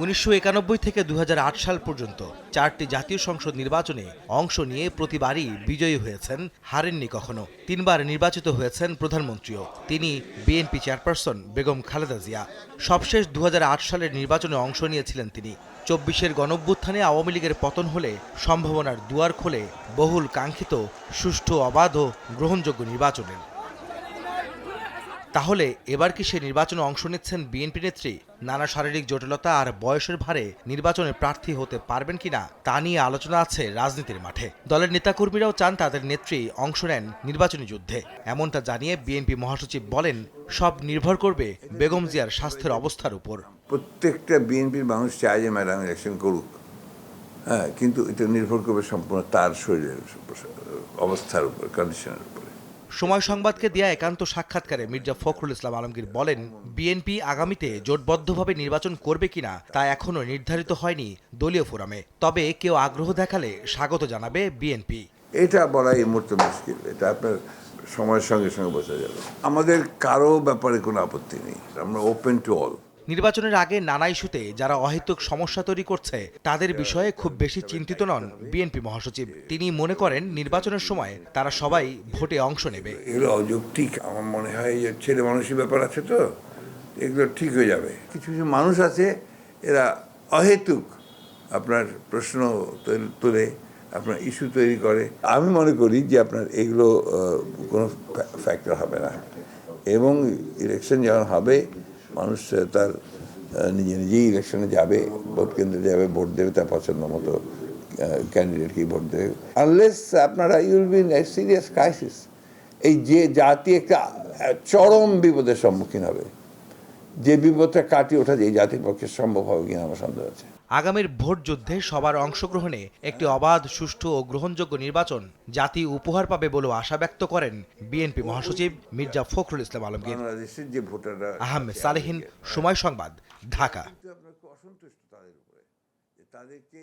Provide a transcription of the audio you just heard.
উনিশশো একানব্বই থেকে দু হাজার আট সাল পর্যন্ত চারটি জাতীয় সংসদ নির্বাচনে অংশ নিয়ে প্রতিবারই বিজয়ী হয়েছেন হারেননি কখনো। তিনবার নির্বাচিত হয়েছেন প্রধানমন্ত্রীও। তিনি বিএনপি চেয়ারপারসন বেগম খালেদা জিয়া। সবশেষ দু হাজার আট সালের নির্বাচনে অংশ নিয়েছিলেন তিনি। চব্বিশের গণঅভ্যুত্থানে আওয়ামী লীগের পতন হলে সম্ভাবনার দুয়ার খোলে বহুল কাঙ্ক্ষিত, সুষ্ঠু, অবাধ ও গ্রহণযোগ্য নির্বাচনের। তাহলে এবার কি সে নির্বাচনে অংশ নিচ্ছেন বিএনপি নেত্রী? নানা শারীরিক জটিলতা আর বয়সের ভারে নির্বাচনে প্রার্থী হতে পারবেন কিনা তা নিয়ে আলোচনা আছে রাজনীতির মাঠে। দলের নেতাকর্মীরাও চান তাদের নেত্রী অংশ নেন নির্বাচনী যুদ্ধে। এমনটা জানিয়ে বিএনপি মহাসচিব বলেন, সব নির্ভর করবে বেগম জিয়ার স্বাস্থ্যের অবস্থার উপর। প্রত্যেকটা বিএনপির মানুষ চায় যে ম্যাডাম ইলেকশন করুক। হ্যাঁ কিন্তু এটা নির্ভর করবে সম্পূর্ণ তার শরীরের অবস্থার উপর কন্ডিশনের উপরে। সময় সংবাদকে দেয়া একান্ত সাক্ষাৎকারে মির্জা ফখরুল ইসলাম আলমগীর বলেন, বিএনপি আগামীতে জোটবদ্ধভাবে নির্বাচন করবে কিনা তা এখনও নির্ধারিত হয়নি দলীয় ফোরামে। তবে কেউ আগ্রহ দেখালে স্বাগত জানাবে বিএনপি। এটা বলা এই মুহূর্তে মুশকিল। এটা আপনার সময়ের সঙ্গে সঙ্গে বোঝা যাবে। আমাদের কারও ব্যাপারে কোনো আপত্তি নেই। আমরা ওপেন টু অল নির্বাচনের আগে নানা ইস্যুতে যারা অহেতুক সমস্যা তৈরি করছে, তাদের বিষয়ে খুব বেশি চিন্তিত নন বিএনপি মহাসচিব। তিনি মনে করেন, নির্বাচনের সময় তারা সবাই ভোটে অংশ নেবে। এগুলো অযৌক্তিক। আমার মনে হয় যে ছেলে মানুষের ব্যাপার আছে তো, এগুলো ঠিক হয়ে যাবে। কিছু কিছু মানুষ আছে, এরা অহেতুক। আপনার প্রশ্ন তোল- আপনার ইস্যু তৈরি করে। আমি মনে করি যে আপনার এগুলো কোনো ফ্যাক্টর হবে না। এবং ইলেকশন যখন হবে মানুষ তার নিজে নিজেই ইলেকশনে যাবে, ভোট কেন্দ্রে যাবে, ভোট দেবে তার পছন্দ মতো ক্যান্ডিডেটকেই ভোট দেবে। আনলেস আপনারা ইউল বি সিরিয়াস ক্রাইসিস এই যে জাতি একটা চরম বিপদের সম্মুখীন হবে। যে বিপদটা কাটিয়ে ওঠা যে এই জাতির পক্ষে সম্ভব হবে কিনা আমার সন্দেহ আছে। আগামীর ভোট যুদ্ধে সবার অংশগ্রহণে একটি অবাধ সুষ্ঠু ও গ্রহণযোগ্য নির্বাচন জাতি উপহার পাবে বলেও আশা ব্যক্ত করেন বিএনপি মহাসচিব মির্জা ফখরুল ইসলাম আলমগীর। আহমেদ সালেহিন সময় সংবাদ ঢাকা। তাদেরকে